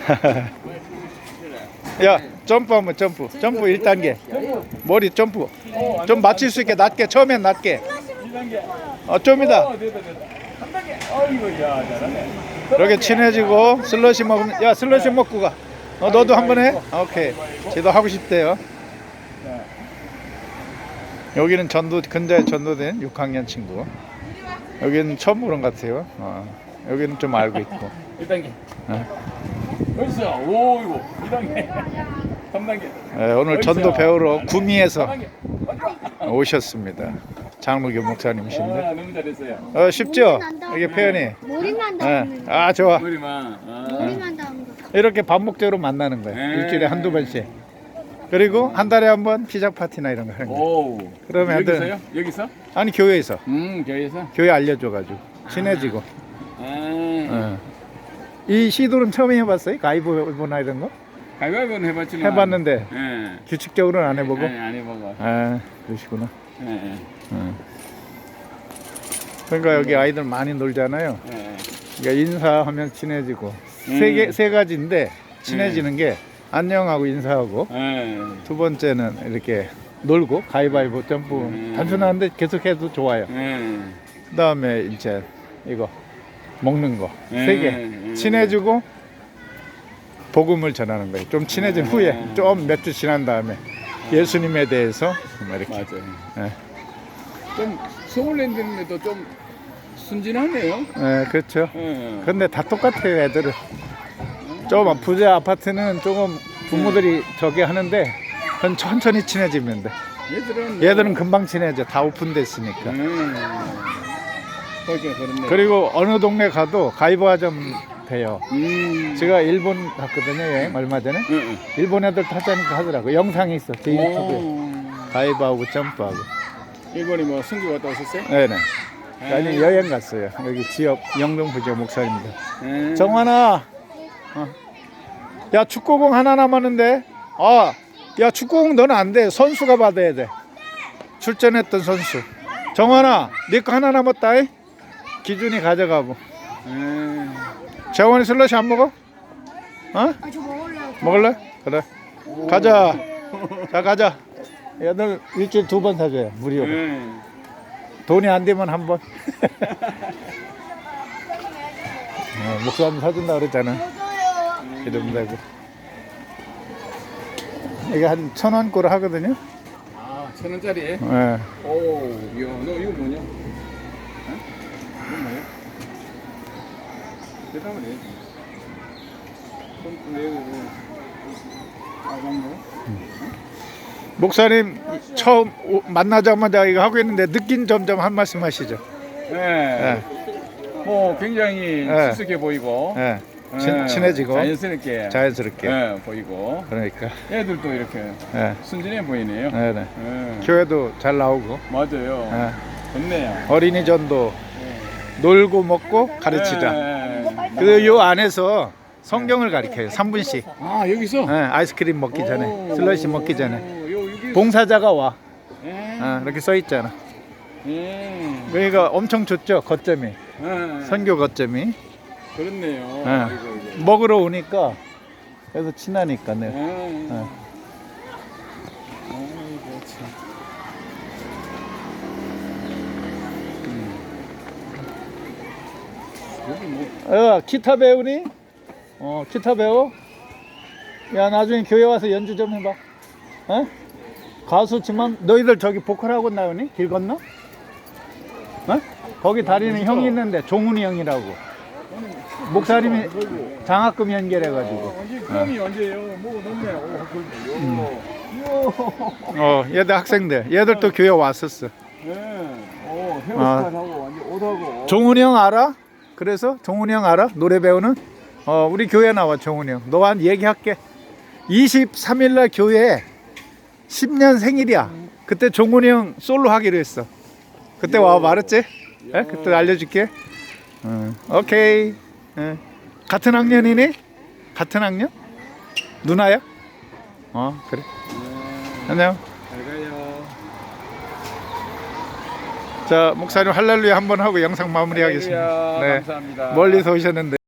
야 점프 한번 점프 점프 1단계 머리 점프 좀 맞출 수 있게 낮게 처음엔 낮게 2단계. 어 좀이다 어, 됐다, 됐다. 3단계. 어이구, 야, 잘하네. 이렇게 친해지고 슬러시 먹으면 야 슬러시 먹고 가 어, 너도 한번 해? 오케이 쟤도 하고 싶대요 네. 여기는 전도 근자에 전도된 6학년 친구 여기는 처음 보는 것 같아요 어, 여기는 좀 알고 있고 1단계. 네. 벌써, 오, 이거. 2단계. 3단계. 예, 오늘 전도 배우러 구미에서 4단계. 오셨습니다 장로교 목사님이신데 아, 너무 잘했어요. 어 쉽죠? 이게 표현이 머리만 예. 닿는 거. 아 좋아 머리만. 아. 머리만 닿는 거. 이렇게 반복적으로 만나는 거예요 네. 일주일에 한두 번씩 그리고 한 달에 한 번 피자 파티나 이런 거 하는 거예요 오. 그러면 여기서요? 여기서? 아니 교회에서 음, 교회에서? 교회 알려줘가지고 친해지고 아. 어. 이 시도는 처음 해봤어요? 가위바위보나 이런 거? 가위바위보는 해봤지만. 해봤는데 예. 규칙적으로는 안 해보고 네, 안 해보고. 아 그러시구나 예, 예. 어. 그러니까 여기 아이들 많이 놀잖아요 예. 그러니까 인사하면 친해지고 음. 세개 세 가지인데 친해지는 게 안녕하고 인사하고 예. 두 번째는 이렇게 놀고 가위바위보 점프 음. 단순한데 계속해도 좋아요 예. 그 다음에 이제 이거 먹는 거세개 음. 친해지고 복음을 전하는 거예요 좀 친해진 음. 후에 좀 몇 주 지난 다음에 예수님에 대해서 이렇게 맞아요. 예. 좀 서울랜드인데도 좀 순진하네요. 예, 그렇죠 예. 근데 다 똑같아요 애들은 좀 부자 아파트는 조금 부모들이 저기 하는데 그건 천천히 친해지면 돼 얘들은 얘들은 금방 친해져 다 오픈됐으니까 음. 그렇네. 그리고 어느 동네 가도 가이버하점 돼요 음. 제가 일본 갔거든요 여행 얼마 전에 응, 응. 일본 애들 타자니까 하더라고 영상이 있어 제 유튜브에 오. 가이버하고 점프하고 일본에 뭐 선교 갔다 오셨어요? 네네 네. 아니 여행 갔어요 여기 지역 영동 부지역 목사입니다 네. 정환아 어. 야 축구공 하나 남았는데 아야 축구공 너는 안돼 선수가 받아야 돼 출전했던 선수 정환아 네 거 하나 남았다 이 기준이 가져가고 네. 재원이 슬러시 안 먹어? 어? 아, 저 먹을래요. 먹을래? 그래 가자 자 가자 얘들 일주일 두 번 사줘요 무료로 네. 돈이 안 되면 한 번. 어, 목사님 사준다 그랬잖아. 저도요. 기름 되고. 이게 한 천 원꼴 하거든요. 아, 천 원짜리. 예. 오, 이야, 너 이거 뭐냐? 어? 이거 뭐야? 대답을 해. 손 내고 거. 목사님 처음 오- 만나자마자 이거 하고 있는데 느낀 점점 한 말씀 하시죠. 네. 뭐 굉장히 네. 수수해 보이고. 예. 친, 네. 친해지고 자연스럽게. 자연스럽게. 네, 보이고. 그러니까. 애들도 이렇게 예. 순진해 보이네요. 네, 네. 네. 교회도 잘 나오고. 맞아요. 예. 좋네요. 어린이 전도 놀고 먹고 가르치자. 네. 그 요 안에서 성경을 가르쳐요. 3분씩. 아 여기서 예, 아이스크림 먹기 전에, 오. 슬러시 먹기 전에. 요, 여기 봉사자가 와. 예. 아, 이렇게 써 있잖아. 예. 그러니까 엄청 좋죠. 거점이. 예. 선교 거점이. 그렇네요. 예. 아이고, 아이고. 먹으러 오니까 그래서 친하니까 예. 네. 예. 아이고 참. 음. 여기 뭐 어, 기타 배우니? 어, 기타 배워? 야, 나중에 교회 와서 연주 좀 해봐. 어? 가수지만 너희들 저기 보컬 학원 나오니? 길 건너? 어? 거기 다니는 형이 있는데 종훈이 형이라고. 목사님이 장학금 연결해가지고. 어, 언제예요? 뭐 넣네. 오, 그럼요. 어, 얘들 학생들. 얘들 또 교회 왔었어. 네. 헤어스타일하고 완전 옷하고. 종훈이 형 알아? 그래서 종훈이 형 알아? 노래 배우는? 어, 우리 교회 나와 종훈이 형. 너한 얘기할게. 23일 날 교회에 10년 생일이야. 그때 종훈이 형 솔로 하기로 했어. 그때 와 말했지? 예? 그때 알려줄게. 어, 오케이. 예. 같은 학년이니? 같은 학년? 누나야? 어, 그래. 안녕. 잘 가요. 자, 목사님 할렐루야 한번 하고 영상 마무리하겠습니다. 할렐루야. 네. 감사합니다. 멀리서 오셨는데.